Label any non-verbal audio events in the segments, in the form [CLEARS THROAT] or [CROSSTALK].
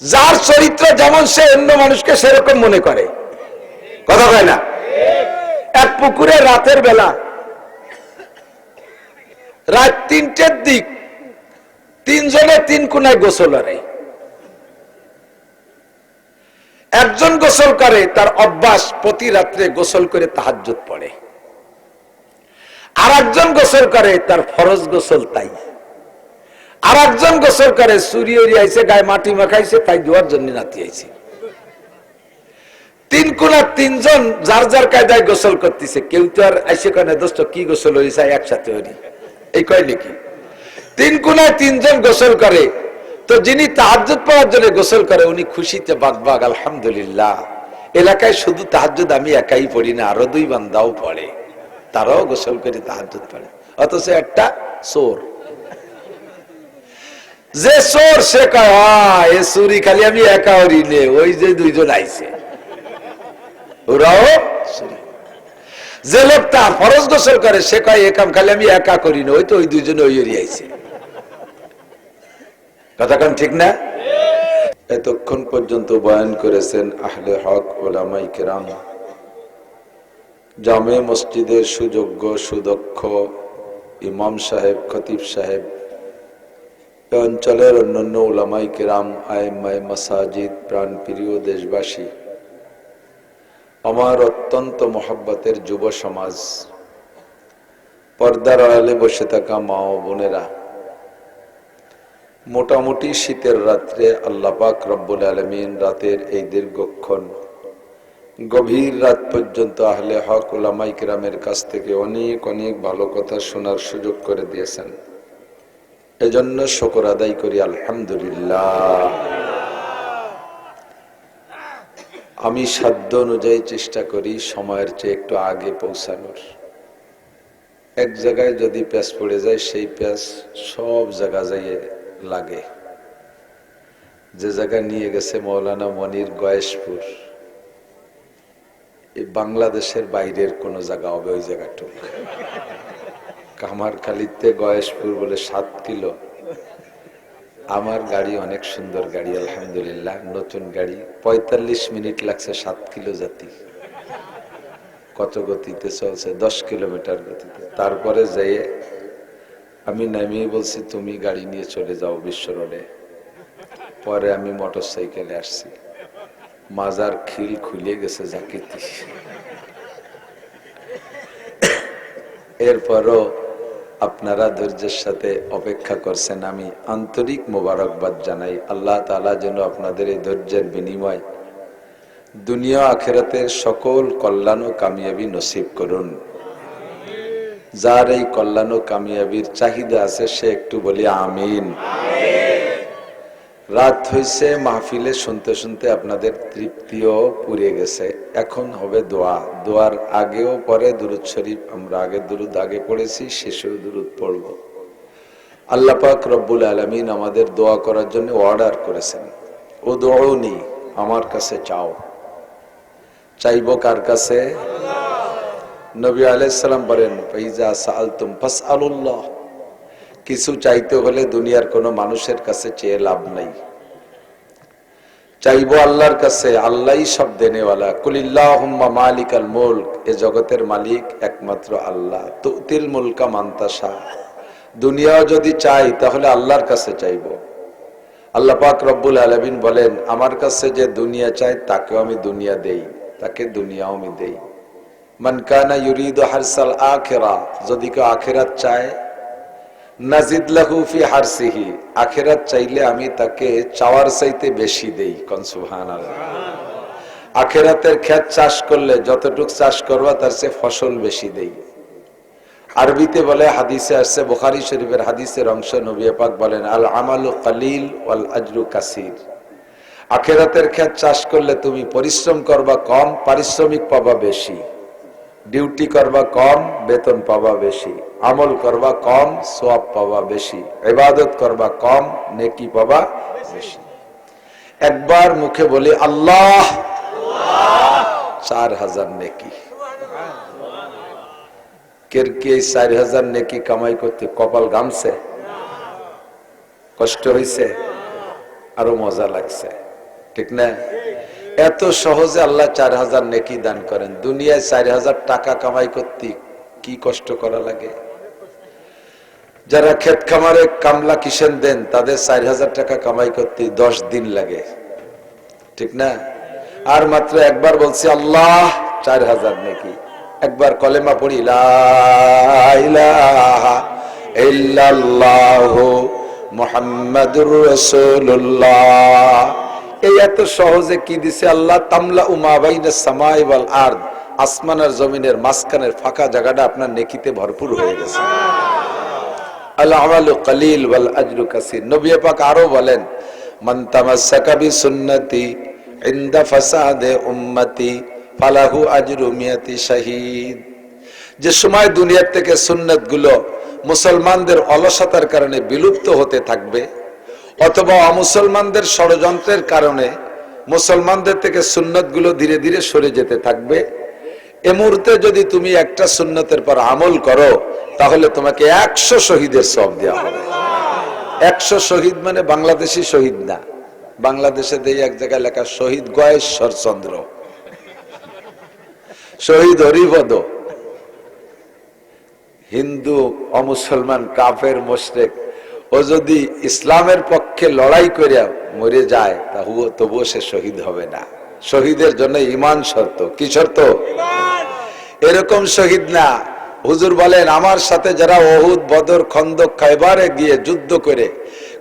যার চরিত্র যেমন সে, অন্য মানুষকে সেরকম মনে করে। কথা হয় না? এক পুকুরে রাতের বেলা, রাত তিনটের দিক, তিনজনে তিন কোনায় গোসল আরে একজন গোসল করে, তার অভ্যাস প্রতি রাত্রে গোসল করে তাহাজ্জুদ পড়ে। আর একজন গোসল করে, তার ফরজ গোসল তাই। আর একজন গোসল করে, চুরি আইছে, গায়ে মাটি মাখাইছে, তাই দেওয়ার জন্য নাতি আইছে। তিন কোনা তিনজন যার যার কায়দায় গোসল করতেছে, কেউ তো আর আইসে কেন দোস্ত, কি গোসল হয়েছে একসাথে হরি এই কয় নাকি? তিন কোনায় তিনজন গোসল করে, তো যিনি তাহাজ্জুদ পাওয়ার জন্য গোসল করে, উনি খুশিতে বাগবাগ আলহামদুলিল্লাহ, এলাকায় শুধু তাহাজ্জুদ আমি একাই পড়ি না, আরও দুই বান্দাও পড়ে। তারাও গোসল করে তাহাজ্জুদ পড়ে। অথচ একটা চোর। যে চোর সে কয় চুরি খালি আমি একা হরি নে, ওই যে দুইজন আইছে। ওরাও যে লোকটা ফরজ গোসল করে, সে কয়, এ কাম খালি আমি একা করি না, ওই তো ওই দুইজনে ওই ওরই আইছে। কথা কান ঠিক না? এতক্ষণ পর্যন্ত বয়ান করেছেন আহলে হক ওলামাই কেরাম। জামে মসজিদের সুযোগ্য সুদক্ষ ইমাম সাহেব, খতিব সাহেব এ অঞ্চলের অন্যান্য ওলামাই কেরাম আইমাই মাসাজিদ, প্রাণপ্রিয় দেশবাসী, আমার অত্যন্ত মহাব্বতের যুব সমাজ, পর্দার আড়ালে বসে থাকা মা ও বোনেরা, মোটামুটি শীতের রাত্রে আল্লাপাক রব্বুল আলমিন রাতের এই দীর্ঘক্ষণ, গভীর রাত পর্যন্ত আহলে হক ওলামাই কেরামের কাছ থেকে অনেক অনেক ভালো কথা শোনার সুযোগ করে দিয়েছেন। এজন্য শকর আদায় করি, আলহামদুলিল্লাহ। আমি সাধ্য অনুযায়ী চেষ্টা করি সময়ের চেয়ে একটু আগে পৌঁছানোর। এক জায়গায় যদি প্যাঁচ পড়ে যায়, সেই প্যাঁচ সব জায়গা যাইয়ে লাগে। যে জায়গায় নিয়ে গেছে মৌলানা মনির গয়েশপুর এই বাংলাদেশের বাইরের কোনো জায়গা হবে ওই জায়গাটুক। কামারখালিতে গয়েশপুর বলে সাত কিলো। আমার গাড়ি অনেক সুন্দর গাড়ি, আলহামদুলিল্লাহ। নতুন গাড়ি, পঁয়তাল্লিশ মিনিট লাগছে সাত কিলো জাতি কত গতিতে চলছে? দশ কিলোমিটার গতিতে। তারপরে যেয়ে আমি নামিয়ে বলছি, তুমি গাড়ি নিয়ে চলে যাও বিশ্ব রোডে। পরে আমি মোটর সাইকেলে আসছি। মাজার খিল খুলে গেছে জাকিতি এরপরও আপনারা ধৈর্যের সাথে অপেক্ষা করছেন, আমি আন্তরিক মোবারকবাদ জানাই। আল্লাহ তালা যেন আপনাদের এই ধৈর্যের বিনিময় দুনিয়া আখেরাতের সকল কল্যাণ ও কামিয়াবি নসিব করুন। যার এই কল্যাণ ও কামিয়াবির চাহিদা আছে, সে একটু বলি আমিন। রাত হয়েছে মাহফিলে শুনতে শুনতে আপনাদের তৃপ্তিও পুড়ে গেছে। এখন হবে দোয়া। দোয়ার আগেও পরে দুরুদ শরীফ, আমরা আগে দুরুদ আগে পড়েছি, শেষেও দুরুদ পড়ব। আল্লাহ পাক রব্বুল আলমিন আমাদের দোয়া করার জন্য অর্ডার করেছেন। ও দোয়াওনি আমার কাছে চাও। চাইব কার কাছে? নবী আলাইসাল্লাম বলেন ফাইজা সাআলতুম ফাসআলুল্লাহ। কিছু চাইতে হলে দুনিয়ার কোনো মানুষের কাছে চেয়ে লাভ নাই। চাইব আল্লাহর কাছে, আল্লাহই সব দেনেওয়ালা। কুলিল্লাহুম্মা মালিক আল মুলক, এ জগতের মালিক একমাত্র আল্লাহ। তুতিল মুলকা মান্তাসা দুনিয়াও যদি চাই, তাহলে আল্লাহর কাছে চাইব। আল্লাহ পাক রব্বুল আলমিন বলেন, আমার কাছে যে দুনিয়া চায় তাকেও আমি দুনিয়া দেই, তাকে দুনিয়াও আমি দেই। মান ইউরিদ ইউরিদু হারসাল আখেরা, যদি কেউ আখেরাত চায় হারসিহি, আখেরাত চাইলে আমি তাকে চাওয়ার চাইতে বেশি দেই, কোন সুবহানাল্লাহ। আখেরাতের চাষ করলে যতটুক চাষ করবা তার চেয়ে ফসল বেশি দেই। আরবিতে বলে, হাদিসে আসছে, বুখারী শরীফের হাদিসের অংশ নবী পাক বলেন, আল আমালু কালিল ওয়াল আজরু কাসির। আখেরাতের ক্ষেত চাষ করলে তুমি পরিশ্রম করবা কম, পারিশ্রমিক পাবা বেশি। ডিউটি করবা কম, বেতন পাবা বেশি। আমল করবা কম সোয়াব পাবা বেশি। ইবাদত করবা কম, নেকি পাবা বেশি। একবার মুখে বলি, আল্লাহ! চার হাজার নেকি। চার হাজার নেকি কামাই করতে কপাল গামছে? কষ্ট হয়েছে আরও মজা লাগছে। ঠিক না? এত সহজে আল্লাহ চার হাজার নেকি দান করেন। দুনিয়ায় চার হাজার টাকা কামাই করতে কি কষ্ট করা লাগে? যারা ক্ষেত খামারে কামলা কিষেন দেন, তাদের চার হাজার টাকা কামাই করতে দশ দিন লাগে। ঠিক না? আর মাত্র একবার বলছি, আল্লাহ, চার হাজার নাকি? একবার কলেমা পড়ি এই এত সহজে কি দিছে আল্লাহ? তামলা উমা বাইনা আর জমিনের মাঝখানের ফাঁকা জায়গাটা আপনার নেকিতে ভরপুর হয়ে গেছে। কলিল বলেন সুন্নতি উম্মতি ফালাহু শাহিদ। যে সময় দুনিয়ার থেকে সুন্নতগুলো মুসলমানদের অলসতার কারণে বিলুপ্ত হতে থাকবে, অথবা অমুসলমানদের ষড়যন্ত্রের কারণে মুসলমানদের থেকে সুন্নতগুলো ধীরে ধীরে সরে যেতে থাকবে এ মুহূর্তে যদি তুমি একটা সুন্নতের পর আমল করো, তাহলে তোমাকে একশো শহীদের সব দেওয়া হবে। একশো শহীদ মানে বাংলাদেশি শহীদ না। বাংলাদেশে দেই এক জায়গায় লেখা, শহীদ গয়েশ্বর চন্দ্র। শহীদ হরিপদ। হিন্দু, অমুসলমান, কাফের, মোশরেক, ও যদি ইসলামের পক্ষে লড়াই করে মরে যায় তাহলে তবুও সে শহীদ হবে না। শহীদের জন্য ইমান শর্ত। কি শর্ত? এরকম শহীদ না। হুজুর বলেন, আমার সাথে যারা অহুদ বদর, খন্দক, খাইবারে গিয়ে যুদ্ধ করে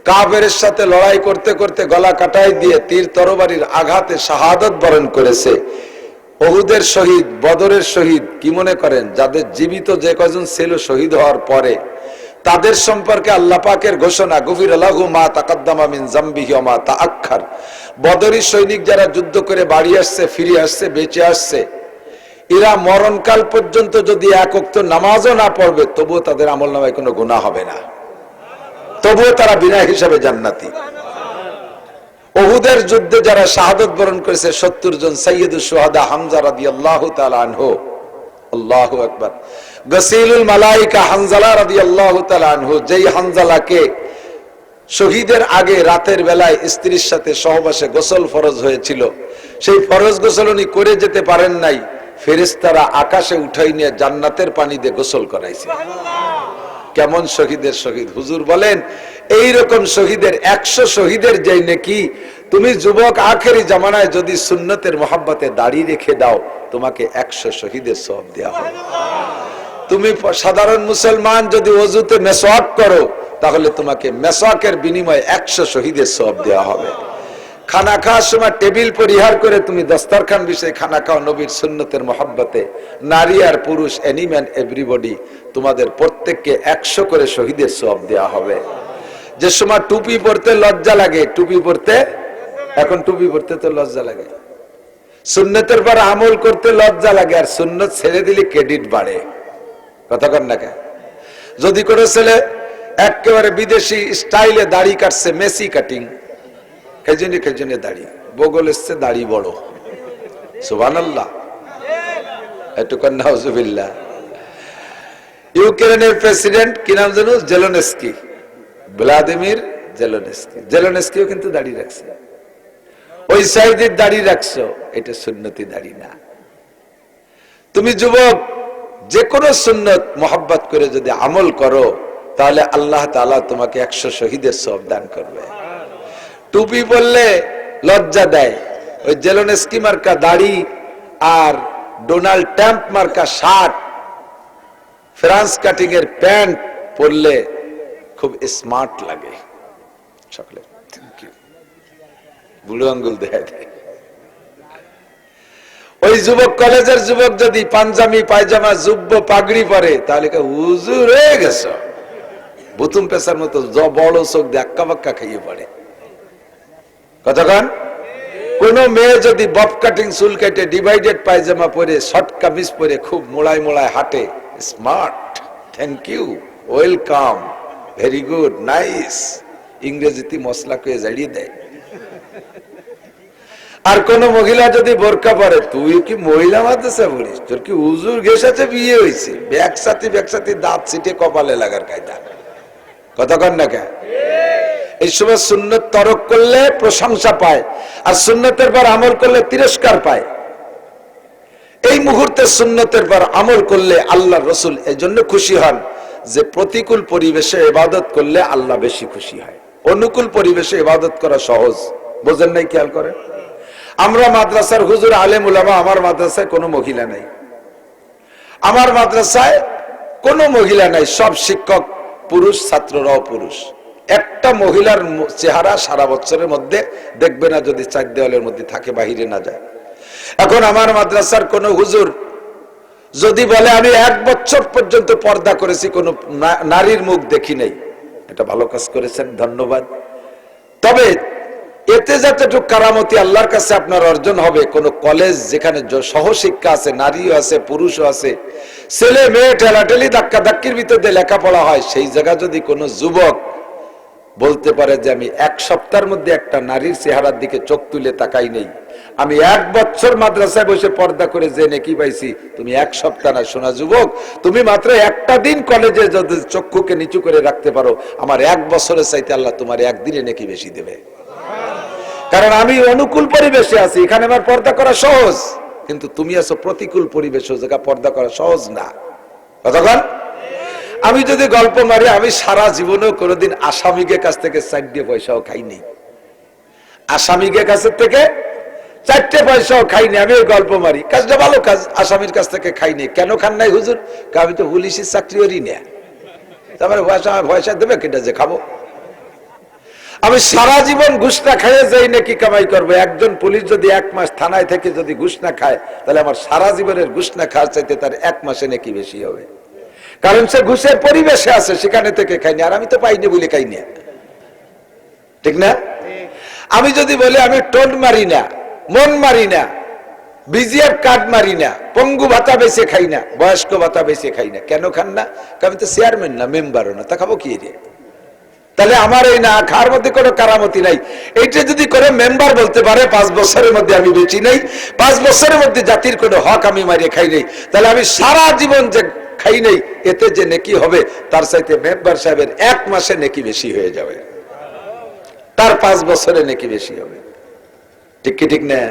কাবের সাথে লড়াই করতে করতে গলা কাটাই দিয়ে তীর তরবারির আঘাতে শাহাদত বরণ করেছে। অহুদের শহীদ, বদরের শহীদ, কি মনে করেন? যাদের জীবিত যে কজন ছিল শহীদ হওয়ার পরে, তাদের সম্পর্কে আল্লাহ পাকের ঘোষণা গভীর আলাহু মা তাকাদ্দামা মিন জাম্বিহি মা তাআক্ষার বদরি সৈনিক যারা যুদ্ধ করে বাড়ি আসছে, ফিরে আসছে, বেঁচে আসছে এরা মরণকাল পর্যন্ত যদি এক অক্ত নামাজও না পড়বে, তবুও তাদের আমল নামায় কোনো গুণা হবে না। তবুও তারা বিনা হিসাবে জান্নাতি। ওহুদের যুদ্ধে যারা শাহাদত বরণ করেছে, সত্তর জন হানজালা শহীদের আগে রাতের বেলায় স্ত্রীর সাথে সহবাসে গোসল ফরজ হয়েছিল, সেই ফরজ গোসল উনি করে যেতে পারেন নাই। ফেরেস্তারা আকাশে উঠাই নিয়ে জান্নাতের পানি দিয়ে গোসল করাইছে। কেমন শহীদের শহীদ? হুজুর বলেন এই রকম শহীদের, একশো শহীদের যেই নাকি, তুমি যুবক আখেরি জামানায় যদি সুন্নতের মহাব্বতে দাঁড়িয়ে রেখে দাও, তোমাকে একশো শহীদের সব দেওয়া হবে। তুমি সাধারণ মুসলমান যদি অজুতে মেসওয়াক করো, তাহলে তোমাকে মেসওয়াকের বিনিময়ে একশো শহীদের সব দেওয়া হবে। খানা খাওয়ার সময় টেবিল পরিহার করে তুমি দস্তারখান বিষয়ে খানা খাও নবীর সুন্নতের মহাব্বতে। নারী আর পুরুষ অ্যানিম্যান এভরিবডি তোমাদের প্রত্যেককে একশো করে শহীদের সব দেওয়া হবে। যে সময় টুপি পরতে লজ্জা লাগে, টুপি পরতে? এখন টুপি পরতে তো লজ্জা লাগে। সুন্নতের পর আমল করতে লজ্জা লাগে, আর সুন্নত ছেড়ে দিলে ক্রেডিট বাড়ে। কথা কর না যদি কোনো ছেলে একেবারে বিদেশি স্টাইলে দাড়ি কাটছে মেসি কাটিং খেজনে খেজনে দাড়ি। বগল এসছে, দাড়ি বড়। সুবান আল্লাহ একটু কন্যা ইউক্রেনের প্রেসিডেন্ট, কি নাম জানো জেলোনেস্কি। ভ্লাদিমির জেলোনেস্কি। জেলোনেস্কিও কিন্তু দাঁড়িয়ে রাখছে। ওই সাইডের দাঁড়িয়ে রাখছো। এটা সুন্নতি দাড়ি না। তুমি যুবক যে কোনো সুন্নত মোহাব্বত করে যদি আমল করো, তাহলে আল্লাহ তাআলা তোমাকে একশো শহীদের সব দান করবে। টুপি পরলে লজ্জা দেয়। ওই জেলোনেস্কি মার্কা দাড়ি আর ডোনাল্ড ট্যাম্প মার্কা শার্ট, ফ্রান্স কাটিং এর প্যান্ট পরলে খুব স্মার্ট লাগে। বুড়ো আঙ্গুল ওই যুবক, কলেজের যুবক যদি পাঞ্জাবি পায়জামা, জুব্ব, পাগড়ি পরে, তাহলে হুজুর হয়ে গেছ। বুতুম পেশার মতো বড় চোখ দিয়ে আক্কা বাক্কা খাইয়ে পড়ে। কতক্ষণ কোন? মেয়ে যদি বব কাটিং চুল কেটে ডিভাইডেড পায়জামা পরে শর্ট কামিজ পরে, খুব মোড়ায় মোড়ায় হাঁটে smart thank you welcome very good nice ইংরেজিতে মশলা কয়ে জাড়িয়ে দেয়। আর কোন মহিলা যদি বোরকা পরে, তুই কি মহিলা মাদ্রাসা পড়িস? তোর কি উজুর গেসাতে বিয়ে হয়েছে। ব্যাগসাথী ব্যাগসাথী দাঁত ছিটে কপালে লাগার কায়দা। কতক্ষণ না কে এই সময় সুন্নত তরক করলে প্রশংসা পায়, আর সুন্নতের পর আমল করলে তিরস্কার পায়। এই মুহূর্তে সুন্নতের পর আমল করলে আল্লাহ রসুল এই জন্য খুশি হন যে প্রতিকূল পরিবেশে ইবাদত করলে আল্লাহ বেশি খুশি হয়। অনুকূল পরিবেশে ইবাদত করা সহজ। বোঝেন নাই খেয়াল করে? আমরা মাদ্রাসার হুজুর, আলেম, উলামা, আমার মাদ্রাসায় কোনো মহিলা নাই। আমার মাদ্রাসায় কোনো মহিলা নাই, সব শিক্ষক পুরুষ, ছাত্ররাও পুরুষ। একটা মহিলার চেহারা সারা বছরের মধ্যে দেখবে না যদি চার দেওয়ালের মধ্যে থাকে, বাহিরে না যায়। এখন আমার মাদ্রাসার কোনো হুজুর যদি বলে, আমি এক বছর পর্যন্ত পর্দা করেছি, কোনো নারীর মুখ দেখি নাই। এটা ভালো কাজ করেছেন, ধন্যবাদ। তবে এতে যতটুকু কারামতি আল্লাহর কাছে আপনার অর্জন হবে, কোন কলেজ যেখানে সহশিক্ষা আছে, নারীও আছে, পুরুষও আছে, ছেলে, মেয়ে ঠেলাঠেলি ধাক্কা ধাক্কির ভিতরে লেখাপড়া হয়, সেই জায়গা যদি কোনো যুবক বলতে পারে যে আমি এক সপ্তাহের মধ্যে একটা নারীর চেহারার দিকে চোখ তুলে তাকাই নেই। আমি এক বছর মাদ্রাসায় বসে পর্দা করে যে নেকি পাইছি? তুমি এক সপ্তাহ না শোনা যুবক, তুমি মাত্র একটা দিন কলেজে যদি চক্ষুকে নিচু করে রাখতে পারো, আমার এক বছরের চাইতে আল্লাহ তোমার একদিনে নেকি বেশি দেবে। কারণ আমি অনুকূল পরিবেশে আছি, এখানে আমার পর্দা করা সহজ। কিন্তু তুমি আছো প্রতিকূল পরিবেশ জায়গা পর্দা করা সহজ না। কতক্ষণ আমি যদি গল্প মারি, আমি সারা জীবনেও কোনোদিন আসামিকে কাছ থেকে চারটে পয়সাও খাইনি। আসামিকে কাছের থেকে চারটে পয়সাও খাইনি আমি ওই গল্প মারি। কাজটা ভালো কাজ, আসামির কাছ থেকে খাইনি। কেন খান নাই হুজুর? আমি তো পুলিশের চাকরি করি না। তারপরে পয়সা পয়সা দেবে কেটে যে খাব। আমি সারা জীবন ঘুষ না খাইয়ে যাই নাকি কামাই করব। একজন পুলিশ যদি এক মাস থানায় থেকে যদি ঘুষ না খায়, তাহলে আমার সারা জীবনের ঘুষ না খাওয়ার চাইতে তার এক মাসে নাকি বেশি হবে। কারণ সে ঘুষের পরিবেশে আছে, সেখানে থেকে খাইনি। আর আমি তো পাইনি বলে খাইনি। ঠিক না? আমি যদি বলি, আমি টোন মারি না, মন মারি না, বিজিএফ কার্ড মারি না, পঙ্গু ভাতা বেছে খাই না, বয়স্ক ভাতা বেছে খাই না, কেন খান না? আমি তো চেয়ারম্যান না, মেম্বারও না, তা খাব কি রে তাহলে আমার এই না, খাওয়ার মধ্যে কোনো কারামতি নাই। এইটা যদি করে মেম্বার বলতে পারে, পাঁচ বছরের মধ্যে আমি বেঁচি নাই, পাঁচ বছরের মধ্যে জাতির কোনো হক আমি মারিয়ে খাই নাই। তাহলে আমি সারা জীবন যে খাই নাই, এতে যে নেকি হবে, তার চাইতে মেম্বার সাহেবের এক মাসে নেকি বেশি হয়ে যাবে। তার পাঁচ বছরে নেকি বেশি হবে। ঠিক কি ঠিক না?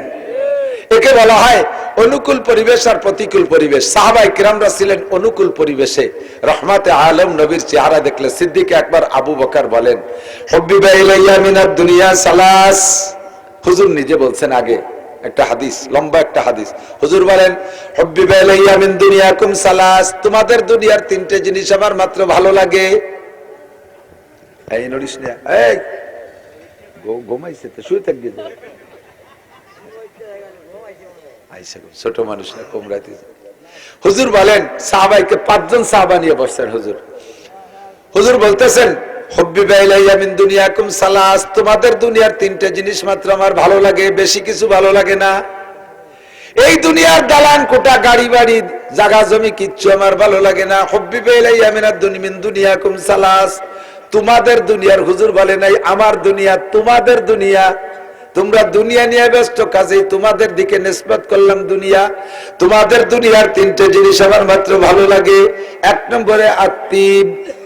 একে বলা হয় অনুকূল পরিবেশ আর প্রতিকূল পরিবেশ। সাহাবাই কিরামরা ছিলেন অনুকূল পরিবেশে। রহমাতে আলম নবীর চেহারা দেখলে সিদ্দিক একবার আবু বকার বলেন, হব্বিবা ইলাইয়া মিনাদ দুনিয়া সালাস। হুজুর নিজে বলছেন আগে একটা হাদিস, লম্বা একটা হাদিস। হুজুর বলেন মিন দুনিয়াকুম সালাস, তোমাদের দুনিয়ার তিনটে জিনিস আমার মাত্র ভালো লাগে। এই নড়িস না, এই। ঘুমাইছে তো, শুয়ে থাকবি ছোট মানুষ না কম রাতে হুজুর বলেন, সাহাবাইকে পাঁচজন সাহাবা নিয়ে বসছেন হুজুর। হুজুর বলতেছেন তোমাদের দুনিয়ার জিনিস মাত্র আমার ভালো লাগে, বেশি কিছু ভালো লাগে না। এই দুনিয়ার দালান, কোটা, গাড়ি, বাড়ি, জাগা, জমি কিচ্ছু আমার ভালো লাগে না। হব্বি সালাস। তোমাদের দুনিয়ার হুজুর বলে নাই, আমার দুনিয়া তোমাদের দুনিয়া। তোমরা দুনিয়া নিয়ে ব্যস্ত, কাজেই তোমাদের দিকে নিষ্পাত করলাম দুনিয়া। তোমাদের দুনিয়ার তিনটে জিনিস আমার মাত্র ভালো লাগে। এক নম্বরে আত্মিব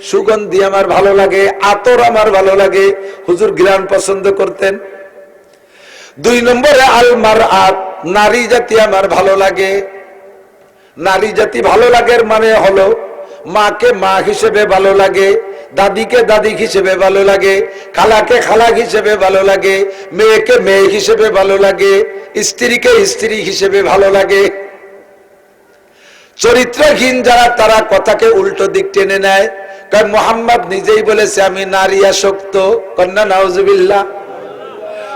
সুগন্ধি আমার ভালো লাগে, আতর আমার ভালো লাগে। হুজুর গ্রাম পছন্দ করতেন। দুই নম্বরে আলমার আত নারী জাতি আমার ভালো লাগে। নারী জাতি ভালো লাগের মানে হলো মাকে মা হিসেবে ভালো লাগে। দাদিকে দাদি হিসেবে ভালো লাগে, খালাকে খালা হিসেবে ভালো লাগে, মেয়েকে মেয়ে হিসেবে ভালো লাগে, স্ত্রীকে স্ত্রী হিসেবে ভালো লাগে। চরিত্রহীন যারা, তারা কথাকে উল্টো দিক টেনে নেয়। কারণ মোহাম্মদ নিজেই বলেছে, আমি নারী আসক্ত। কন্যা, নাউজুবিল্লাহ।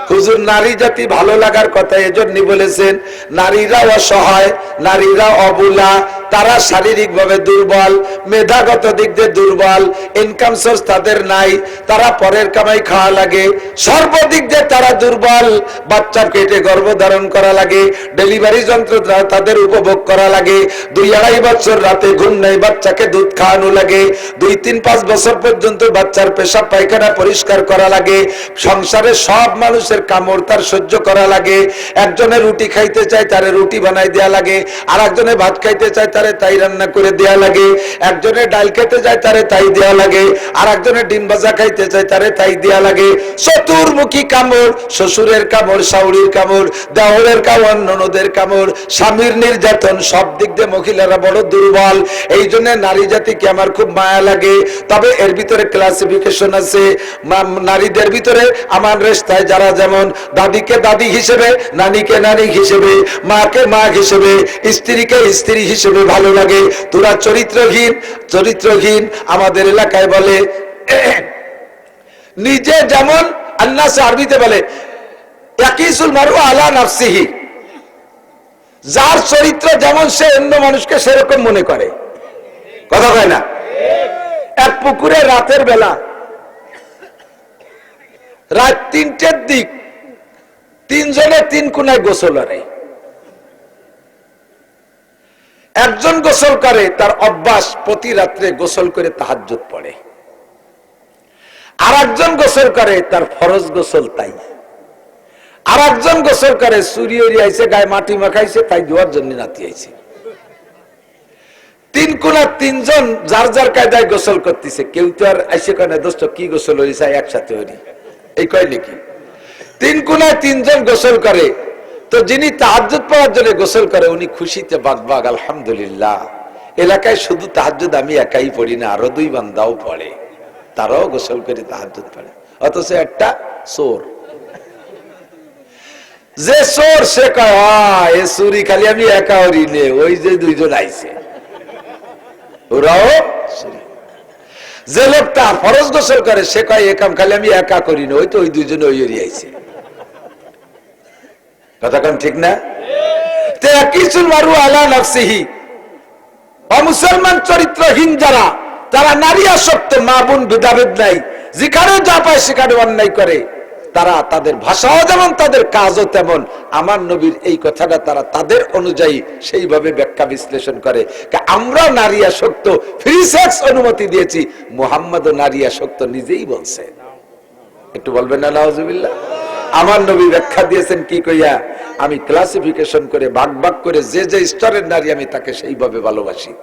হুজুর, নারী জাতি ভালো লাগার কথা এজন্য বলেছেন নারীরা অসহায় নারীরা অবুলা তারা শারীরিক ভাবে দুর্বল, মেধাগত দিক দিয়ে দুর্বল ইনকাম সোর্স তাদের নাই, তারা পরের কামাই খাওয়া লাগে। সর্বদিক দিয়ে তারা দুর্বল বাচ্চা পেটে গর্ভধারণ করা লাগে ডেলিভারি যন্ত্র তাদের উপভোগ করা লাগে, দুই আড়াই বছর রাতে ঘুম নেই, বাচ্চাকে দুধ খাওয়ানো লাগে, দুই তিন পাঁচ বছর পর্যন্ত বাচ্চার পেশাব পায়খানা পরিষ্কার করা লাগে, সংসারে সব মানুষের কামড় তার সহ্য করা লাগে, একজনে রুটি খাইতে চায় তারে রুটি বানাই দেয়া লাগে আর একজনে ভাত খাইতে চায় তারে তাই রান্না করে দেয়া লাগে। একজনে ডাল খেতে যায়, তারে তাই দেয়া লাগে। আর একজনে ডিম ভাজা খাইতে চায় তারে তাই দেয়া লাগে। চতুর্মুখী কামড়, শ্বশুরের কামড় শাউরির কামড়, দেওরের কামড় ননদের কামড়, স্বামীর নির্যাতন, সব দিক দিয়ে মহিলারা বড় দুর্বল। এই জন্য নারী জাতিকে আমার খুব মায়া লাগে। তবে এর ভিতরে ক্লাসিফিকেশন আছে। নারীদের ভিতরে আমার রেস্তায় যারা যেমন দাদিকে দাদি হিসেবে, নানিকে নানি হিসেবে, মাকে মা হিসেবে, স্ত্রীকে স্ত্রী হিসেবে ভালো লাগে। তোরা চরিত্রহীন চরিত্রহীন আমাদের এলাকায় বলে, [CLEARS THROAT] নিজে যেমন আল্লাহ আরবিতে বলে, ইয়াকিসুল মারু আলা নাফসিহি। যার চরিত্র যেমন সে অন্য মানুষকে সেরকম মনে করে। কথা হয় না? এক পুকুরে রাতের বেলা, রাত তিনটের দিক, তিনজনে তিন কোনায় গোসল আরে একজন গোসল করে, তার অভ্যাস প্রতি রাত্রে গোসল করে তাহাজ্জুদ পড়ে। আর একজন গোসল করে, তার ফরজ গোসল তাই। আর একজন গোসল করে, চুরি আইছে, গায়ে মাটি মাখাইছে, তাই ধোয়ার জন্য নাতি আইছে। তিন কোনা তিনজন যার যার কায়দায় গোসল করতেছে, কেউ তো আর আইসে কেন দোস্ত, কি গোসল হইছে? একসাথে হরি। এই কয় নাকি? তিন কোনায় তিনজন গোসল করে তো যিনি তাহাজ্জুদ পড়ার জন্য গোসল করে উনি খুশিতে বাগ বাগ আলহামদুলিল্লাহ। এলাকায় শুধু তাহাজ্জুদ আমি একাই পড়ি না আরও দুই বান্দাও পড়ে। তারাও গোসল করে তাহাজ্জুদ পড়ে। অথচ একটা চোর। যে চোর সে কয় "আহ, এ খালি আমি একা নে ওই যে দুইজন আইছে। ওরাও যে লোকটা ফরজ গোসল করে সে কয় এ কাম খালি আমি একা করি না ওই তো ওই দুইজন ওই আইছে। কথা কন ঠিক না? অমুসলমান চরিত্রহীন যারা, তারা নারী আসক্ত, মা বোন ভেদাভেদ নাই, যেখানে যা পায় সেখানে অন্যায় করে। তারা তাদের ভাষাও যেমন, তাদের কাজও তেমন। আমার নবীর এই কথাটা তারা তাদের অনুযায়ী সেইভাবে ব্যাখ্যা বিশ্লেষণ করে। আমরা নারী আসক্ত ফ্রি সেক্স অনুমতি দিয়েছি। মোহাম্মদ নারী আসক্ত, নিজেই বলছে। একটু বলবেন নওয়াজুবিল্লাহ আমার নবী ব্যাখ্যা দিয়েছেন কি কইয়া? আমি ক্লাসিফিকেশন করে, ভাগ ভাগ করে যে যে স্তরের নারী আমি তাকে সেইভাবে ভালোবাসি।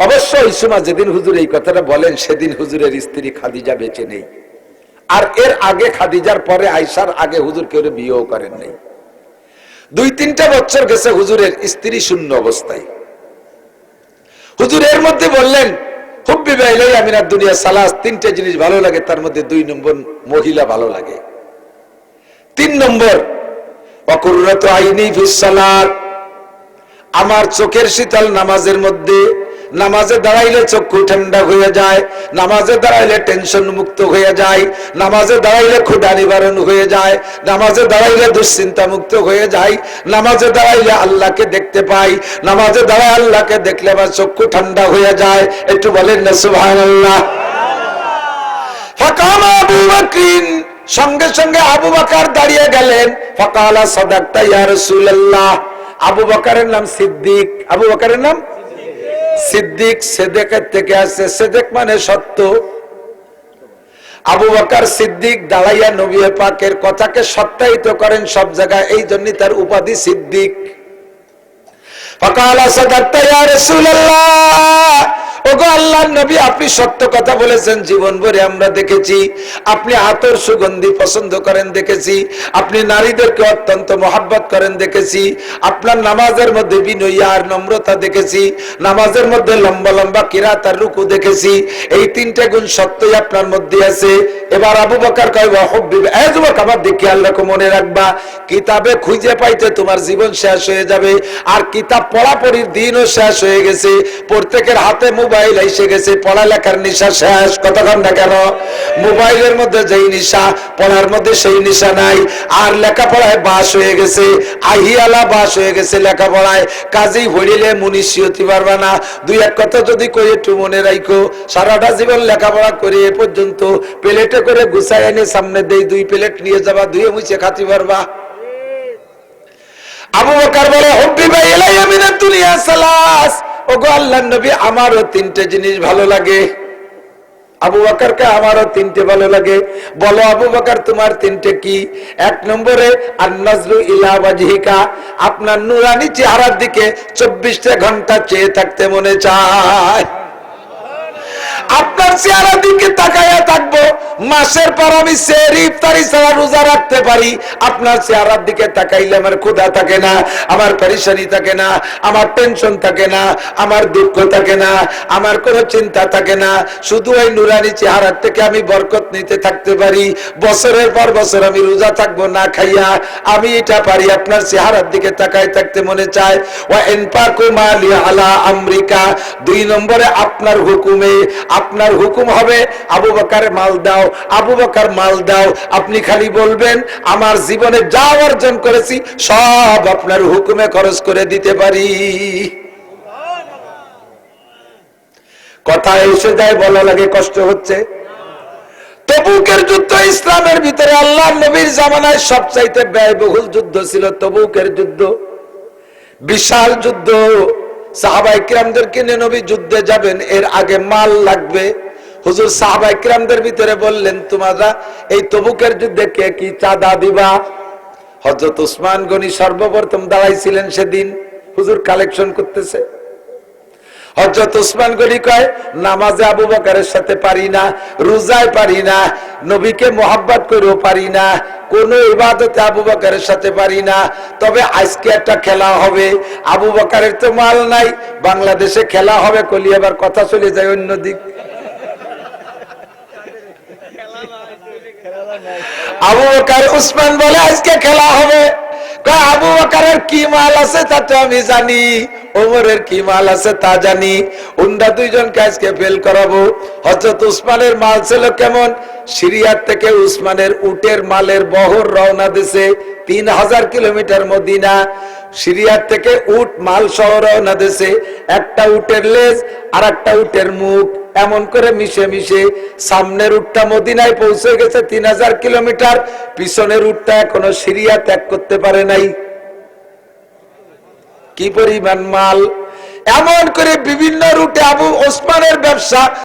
অবশ্য ওই সময় যেদিন হুজুর এই কথাটা বলেন, সেদিন হুজুরের স্ত্রী খাদিজা বেঁচে নেই। আর এর আগে খাদিজার পরে আইসার আগে হুজুর কেউ বিয়েও করেন নাই। দুই তিনটা বছর গেছে হুজুরের স্ত্রী শূন্য অবস্থায়। হুজুর এর মধ্যে বললেন, হুব্বি বাইলাই আমিনার দুনিয়া সালাস, তিনটে জিনিস ভালো লাগে, তার মধ্যে দুই নম্বর মহিলা ভালো লাগে। তিন নম্বর অকুর্রত আইনি ফিসালার আমার চোখের শীতল নামাজের মধ্যে নামাজে দাঁড়াইলে চক্ষু ঠান্ডা হয়ে যায়, নামাজে দাঁড়াইলে টেনশন মুক্ত হয়ে যায়, নামাজে দাঁড়াইলে ক্ষুদা নিবারণ হয়ে যায়, নামাজে দাঁড়াইলে দুশ্চিন্তা মুক্ত হয়ে যায়, নামাজে দাঁড়াইলে আল্লাহকে দেখতে পাই, নামাজে দাঁড়ায় আল্লাহকে দেখলে আমার চক্ষু ঠান্ডা হয়ে যায়, একটু বলেন না সুবহান আল্লাহ সঙ্গে সঙ্গে আবু বকর দাঁড়িয়ে গেলেন। ফাকালা সাদাকতা ইয়া রাসূলুল্লাহ। আবু বকরের নাম সিদ্দিক। আবু বকরের নাম? সিদ্দিক, সেদেকের থেকে আসছে। সেদেক মানে সত্য। আবু বকর, সিদ্দিক দাঁড়াইয়া নবী পাকের কথাকে সত্যায়িত করেন সব জায়গায়। এই জন্য তার উপাধি সিদ্দিক। ফাকালা সাদাকতা ইয়া রাসূলুল্লাহ। ওগো নবী, আপনি সত্য কথা বলেছেন, জীবন ভরে আমরা দেখেছি। আপনি সুগন্ধি পছন্দ করেন দেখেছি। আপনি নারীদেরকে অত্যন্ত মহাব্বত করেন দেখেছি। আপনার নামাজের মধ্যে বিনয়ী আর নম্রতা দেখেছি। নামাজের মধ্যে লম্বা লম্বা কিরাত আর রুকু দেখেছি। এই তিনটে গুণ সত্যই আপনার মধ্যে আছে। এবার আবু বকর কয় ওয়াহুব্বি এই যুবক, আমার দিকে আল্লাহকে মনে রাখবা, কিতাবে খুঁজে পাইতে তোমার জীবন শেষ হয়ে যাবে। আর কিতাব পড়াপড়ির দিনও শেষ হয়ে গেছে। প্রত্যেকের হাতে মোবাইল এসে গেছে, পড়ালেখার নিশা শেষ। কতক্ষণ না কেন? মোবাইলের মধ্যে যেই নিশা, পড়ার মধ্যে সেই নিশা নাই। আর লেখাপড়ায় বাস হয়ে গেছে, আহিয়ালা বাস হয়ে গেছে লেখাপড়ায়। কাজেই ভরিলে মুনিশি হতে পারবা না। দুই এক কথা যদি কই, একটু মনে রাখো সারাটা জীবন লেখাপড়া করে এ পর্যন্ত প্লেটে করে গুছাই এনে সামনে দেই, দুই প্লেট নিয়ে যাবা দুয়ে মুছে খাতে পারবা আবু বকর বলে, হব্বি ভাই, এলাই আমিনাত দুনিয়া সালাস। ওগো আল্লাহ নবী, আমারও তিনটে জিনিস ভালো লাগে। আবু বাকারকে আমারও তিনটে ভালো লাগে। বলো আবু বাকার, তোমার তিনটে কি? এক নম্বরে আর নজরু ইলা ওয়াজহিকা। আপনার নুরানি চেহারার দিকে চব্বিশটা ঘণ্টা চেয়ে থাকতে মনে চায়। আপনার চেহারার দিকে তাকাইয়া থাকব। মাসের পর আমি সেহরি ইফতারি ছাড়া রোজা রাখতে পারি। আপনার চেহারার দিকে তাকাইলে আমার ক্ষুধা থাকে না, আমার পরিশানি থাকে না, আমার টেনশন থাকে না, আমার দুঃখ থাকে না, আমার কোনো চিন্তা থাকে না। শুধু ওই নুরানি চেহারার থেকে আমি বরকত নিতে থাকতে পারি। বছরের পর বছর আমি রোজা থাকব না খাইয়া। আমি এটা পারি, আপনার চেহারার দিকে তাকাই থাকতে মনে চায়। ও এনপাকু মালি আলা আমেরিকা। দুই নম্বরে আপনার হুকুমে আপনার হুকুম হবে, আবু বকার মাল দাও, আবু বকার মাল দাও। আপনি খালি বলবেন, আমার জীবনে যা অর্জন করেছি, সব আপনার হুকুমে খরচ করে দিতে পারি। কথা এসে যায়, বলা লাগে কষ্ট হচ্ছে। তবুকের যুদ্ধ? ইসলামের ভিতরে আল্লাহ নবীর জামানায় সবচাইতে ব্যয়বহুল যুদ্ধ ছিল তবুকের যুদ্ধ? বিশাল যুদ্ধ। সাহাবাই কিরামদেরকে নিয়ে নবী যুদ্ধে যাবেন, এর আগে মাল লাগবে। হুজুর সাহাবাই কিরামদের ভিতরে বললেন, তোমরা এই তবুকের যুদ্ধে কে কি চাঁদা দিবা? হজরত উসমান গনি সর্বপ্রথম দাঁড়াইছিলেন সেদিন। হুজুর কালেকশন করতেছে। হজরত উসমান গলি কয়, নামাজে আবু বকারের সাথে পারি না, রোজায় পারি না, নবীকে মোহাব্বত করেও পারি না, কোন ইবাদতে আবু বকারের সাথে পারি না। তবে আজকে একটা খেলা হবে, আবু বকারের তো মাল নাই, বাংলাদেশে খেলা হবে কলি আবার কথা চলে যায় অন্যদিক আবু বকার, উসমান বলে, আজকে খেলা হবে। আবু বকারের কি মাল আছে তা তো আমি জানি ওমরের কি মাল আছে তা জানি। উন্ডা দুইজনকে আজকে ফেল করাবো। হজরত উসমানের মাল ছিল কেমন? সিরিয়ার থেকে উসমানের উটের মালের বহর রওনা দিছে তিন হাজার কিলোমিটার মদিনা। সিরিয়ার থেকে উট মাল সহ রওনা দিছে। একটা উটের লেজ আর একটা উটের মুখ। এমন করে মিশে মিশে সামনের উটটা মদিনায় পৌঁছে গেছে তিন হাজার কিলোমিটার। পিছনের উটটা এখনও সিরিয়া ত্যাগ করতে পারে নাই। কি পরিমাণ মাল? এমন করে বিভিন্ন রুটে আবু ওসমানের ব্যবসা